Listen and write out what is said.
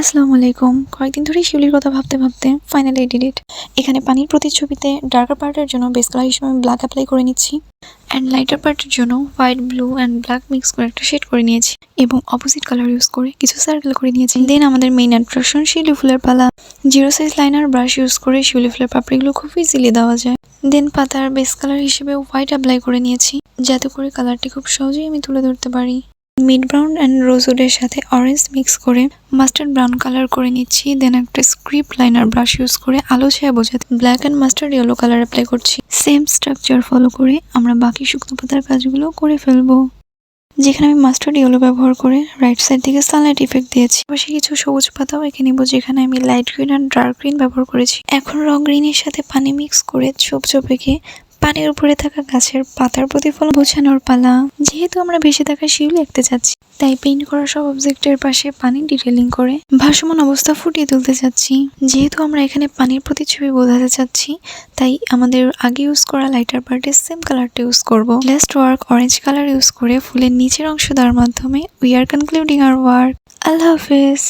আসসালামু আলাইকুম। কয়েকদিন ধরেই শিউলির কথা ভাবতে ভাবতে ফাইনালি ডিড এখানে পানির প্রতিচ্ছবিতে ডার্কার পার্টের জন্য বেস কালার হিসেবে আমি ব্ল্যাক অ্যাপ্লাই করে নিচ্ছি অ্যান্ড লাইটার পার্টের জন্য white blue and black mix করে একটা শেড করে নিয়েছি এবং অপোজিট কালার ইউজ করে কিছু সার্কেল করে নিয়েছি। দেন আমাদের মেইন অ্যাট্রাকশন শিউলি ফুলের পালা। Zero size liner brush use করে শিউলি ফুলের পাপড়িগুলো খুব ইজিলি দেওয়া যায়। দেন পাতার বেস কালার হিসেবে হোয়াইট অ্যাপ্লাই করে নিয়েছি যাতে করে কালারটি খুব সহজেই আমি তুলে ধরতে পারি। মিড ব্রাউন অ্যান্ড রোজউডের সাথে অরেঞ্জ মিক্স করে মাস্টার্ড ব্রাউন কালার করে নিচ্ছি। দেন একটা স্ক্রিপ্ট লাইনার ব্রাশ ইউজ করে আলো ছায়া বোঝাতে black and mustard yellow colour apply করছি। সেম স্ট্রাকচার ফলো করে আমরা বাকি শুকনো পাতার কাজগুলো করে ফেলব। যেখানে আমি মাস্টার্ড ইয়েলো ব্যবহার করে রাইট সাইড থেকে সানলাইট ইফেক্ট দিয়েছি। পাশে কিছু সবুজ পাতাও এঁকে নিব, যেখানে আমি লাইট গ্রিন আর ডার্ক গ্রিন ব্যবহার করেছি। এখন রং গ্রিনের সাথে পানি মিক্স করে ছোপ ছোপ এঁকে পানির উপরে থাকা গাছের পাতার প্রতিফলন বোঝানোর পালা। যেহেতু আমরা ভেসে থাকা শিউলি আঁকতে চাচ্ছি, তাই পেইন্ট করা সব অবজেক্টের পাশে পানি ডিটেলিং করে ভাসমান অবস্থা ফুটিয়ে তুলতে চাচ্ছি। যেহেতু আমরা এখানে পানির প্রতিচ্ছবি বোঝাতে চাচ্ছি, তাই আমাদের আগে ইউজ করা লাইটার পার্টের সেম কালারটা ইউজ করব। Last work orange colour use করে ফুলের নিচের অংশ দেওয়ার মাধ্যমে we are concluding our work আল্লাহ হাফেজ।